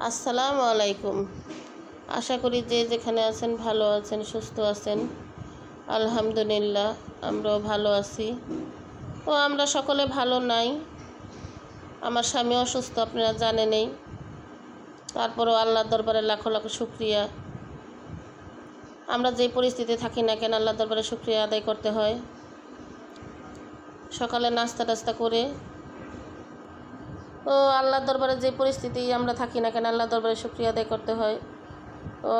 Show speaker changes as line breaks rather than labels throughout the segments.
আসসালামু আলাইকুম। আশা করি যে যেখানে আছেন ভালো আছেন, সুস্থ আছেন। আলহামদুলিল্লাহ, আমরাও ভালো আছি। ও, আমরা সকলে ভালো নাই। আমার স্বামী অসুস্থ, আপনারা জানেনই তারপরেও আল্লাহর দরবারে লাখো লাখো শুক্রিয়া। আমরা যে পরিস্থিতি থাকি না কেন, আল্লাহর দরবারে শুক্রিয়া আদায় করতে হয়। সকালে নাস্তা টাস্তা করে ও আল্লাহর দরবারে যে পরিস্থিতি আমরা থাকি না কেন আল্লাহর দরবারে শুক্রিয়া আদায় করতে হয়। ও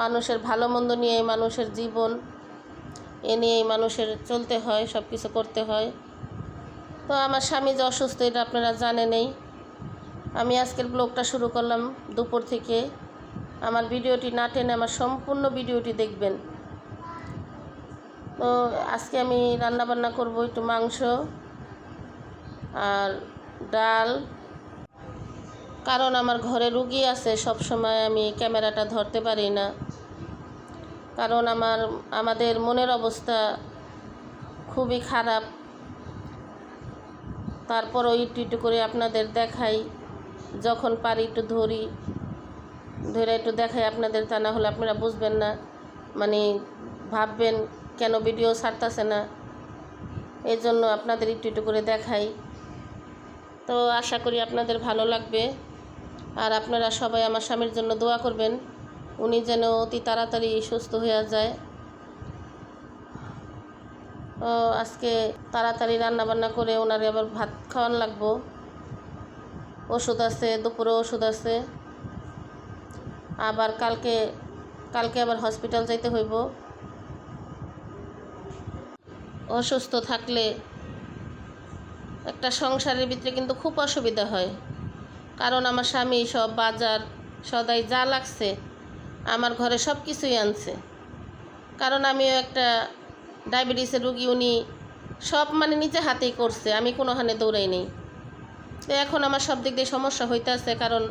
মানুষের ভালো মন্দ নিয়েই মানুষের জীবন, এ নিয়েই মানুষের চলতে হয় সব কিছু করতে হয়। তো আমার স্বামী যে অসুস্থ, এটা আপনারা জানেনই আমি আজকের ব্লগটা শুরু করলাম দুপুর থেকে। আমার ভিডিওটি না টেনে আমার সম্পূর্ণ ভিডিওটি দেখবেন। তো আজকে আমি রান্না বান্না করব একটু মাংস আর ডাল। কারণ আমার ঘরে রুগী আছে সব সময় আমি ক্যামেরাটা ধরতে পারি না। কারণ আমার, আমাদের মনের অবস্থা খুবই খারাপ। তারপরও একটু একটু করে আপনাদের দেখাই, যখন পারি একটু ধরি। ধরে একটু দেখাই আপনাদের, তা না হলে আপনারা বুঝবেন না। মানে ভাববেন কেন ভিডিও ছাড়তেছে না। এই জন্য আপনাদের একটু একটু করে দেখাই। তো আশা করি আপনাদের ভালো লাগবে। আর আপনারা সবাই আমার স্বামীর জন্য দোয়া করবেন। উনি যেন অতি তাড়াতাড়ি সুস্থ হয়ে যায়। আজকে তাড়াতাড়ি রান্নাবান্না করে ওনারে আবার ভাত খাওয়ান লাগবো। ওষুধ আছে, দুপুরে ওষুধ আছে। আবার কালকে কালকে আবার হসপিটাল যাইতে হইব। অসুস্থ থাকলে একটা সংসারের ভিতরে কিন্তু খুব অসুবিধা হয়। কারণ আমার স্বামী সব বাজার, সদাই যা লাগছে, আমার ঘরে সব কিছুই আনছে। কারণ আমিও একটা ডায়াবেটিসের রুগী, উনি সব মানে নিজে হাতেই করছে, আমি কোনোখানে দৌড়াই নেই। তো এখন আমার সব দিক দিয়ে সমস্যা হইতে আছে কারণ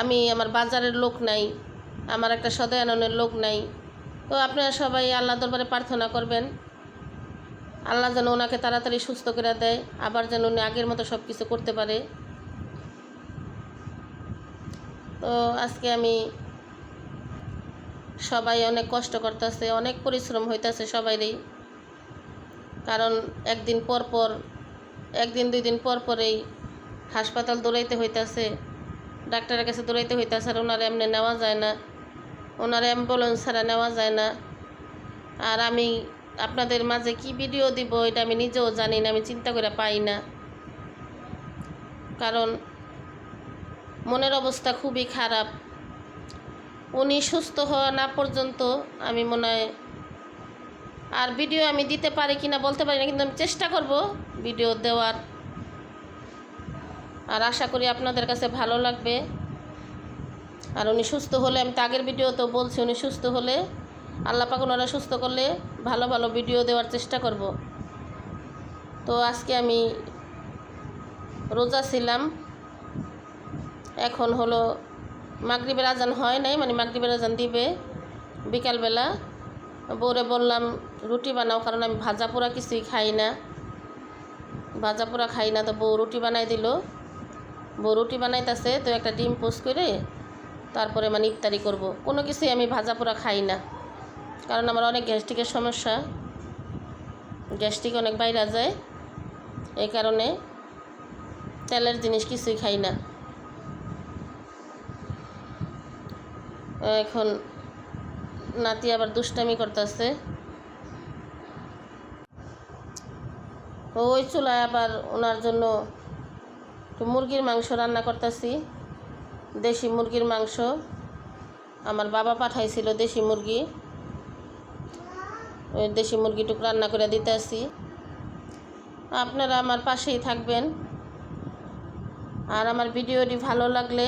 আমি আমার বাজারের লোক নাই, আমার একটা সদয় আননের লোক নাই। তো আপনারা সবাই আল্লাহ দরবারে প্রার্থনা করবেন। আল্লাহ যেন ওনাকে তাড়াতাড়ি সুস্থ করে দেয়, আবার যেন উনি আগের মতো সব কিছু করতে পারে। তো আজকে আমি সবাই অনেক কষ্ট করতেছে, অনেক পরিশ্রম হইতেছে সবাইরই। কারণ একদিন পর পর, একদিন দুই দিন পর পরেই হাসপাতাল দৌড়াইতে হইতাছে, ডাক্তারের কাছে দৌড়াইতে হইতাছে, আর ওনার এমনি নেওয়া যায় না। ওনার অ্যাম্বুলেন্স ছাড়া নেওয়া যায় না। আর আমি আপনাদের মাঝে কি ভিডিও দিব, এটা আমি নিজেও জানি না, আমি চিন্তা করে পাই না। কারণ মনের অবস্থা খুবই খারাপ। উনি সুস্থ হওয়া না পর্যন্ত আমি মনে হয় আর ভিডিও আমি দিতে পারি কি না বলতে পারি না, কিন্তু আমি চেষ্টা করব ভিডিও দেওয়ার। আর আশা করি আপনাদের কাছে ভালো লাগবে। আর উনি সুস্থ হলে, আমি তো আগের ভিডিওতেও বলছি, উনি সুস্থ হলে আল্লাহ পাক ওনারা সুস্থ করলে ভালো ভালো ভিডিও দেওয়ার চেষ্টা করব। তো আজকে আমি রোজা ছিলাম। এখন হলো মাগরিবের আজান হয় নাই মানে মাগরিবের আজান দিবে বিকালবেলা। বউরে বললাম রুটি বানাও, কারণ আমি ভাজা পোড়া কিছুই খাই না। ভাজা পোড়া খাই না, তো বউ রুটি বানাই দিল। বউ রুটি বানাইতেছে, তো একটা ডিম পোস্ট করে তারপরে মানে ইফতারি করব। কোনো কিছুই আমি ভাজা পোড়া খাই না। কারণ আমার অনেক গ্যাস্ট্রিকের সমস্যা। গ্যাস্ট্রিক অনেক বাইরে যায়। এই কারণে তেলের জিনিস কিছুই খাই না। এখন নাতি আবার দুষ্টামি করতেছে। ওই চুলায় আবার ওনার জন্য মুরগির মাংস রান্না করতেছি। দেশি মুরগির মাংস। আমার বাবা পাঠাইছিল দেশি মুরগি। দেশি মুরগিটুক রান্না করে দিতে আসি। আপনারা আমার পাশেই থাকবেন। আর আমার ভিডিওটি ভালো লাগলে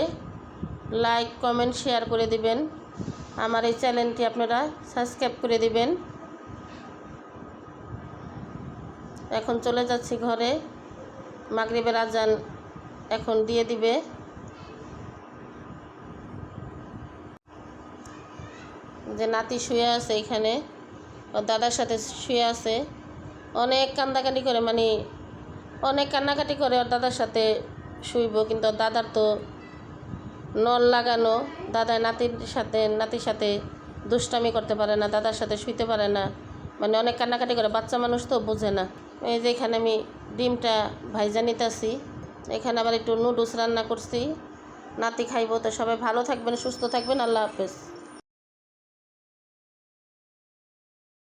লাইক, কমেন্ট, শেয়ার করে দিবেন। আমার এই চ্যানেলটি আপনারা সাবস্ক্রাইব করে দিবেন। এখন চলে যাচ্ছি ঘরে। মাগরিবের আজান এখন দিয়ে দিবে। যে নাতি শুয়ে আছে এখানে। দাদার সাথে শুয়ে আছে। অনেক কান্দাকাটি করে মানে অনেক কান্নাকাটি করে ওর দাদার সাথে শুইব, কিন্তু ওর দাদার তো নল লাগানো। দাদা নাতির সাথে নাতির সাথে দুষ্টামি করতে পারে না, দাদার সাথে শুইতে পারে না। মানে অনেক কান্নাকাটি করে, বাচ্চা মানুষ তো বোঝে না। এই যে এখানে আমি ডিমটা ভাইজা নিতেছি, এখানে আবার একটু নুডলস রান্না করছি। নাতি খাইবো, তো সবাই ভালো থাকবেন, সুস্থ থাকবেন, আল্লাহ হাফেজ।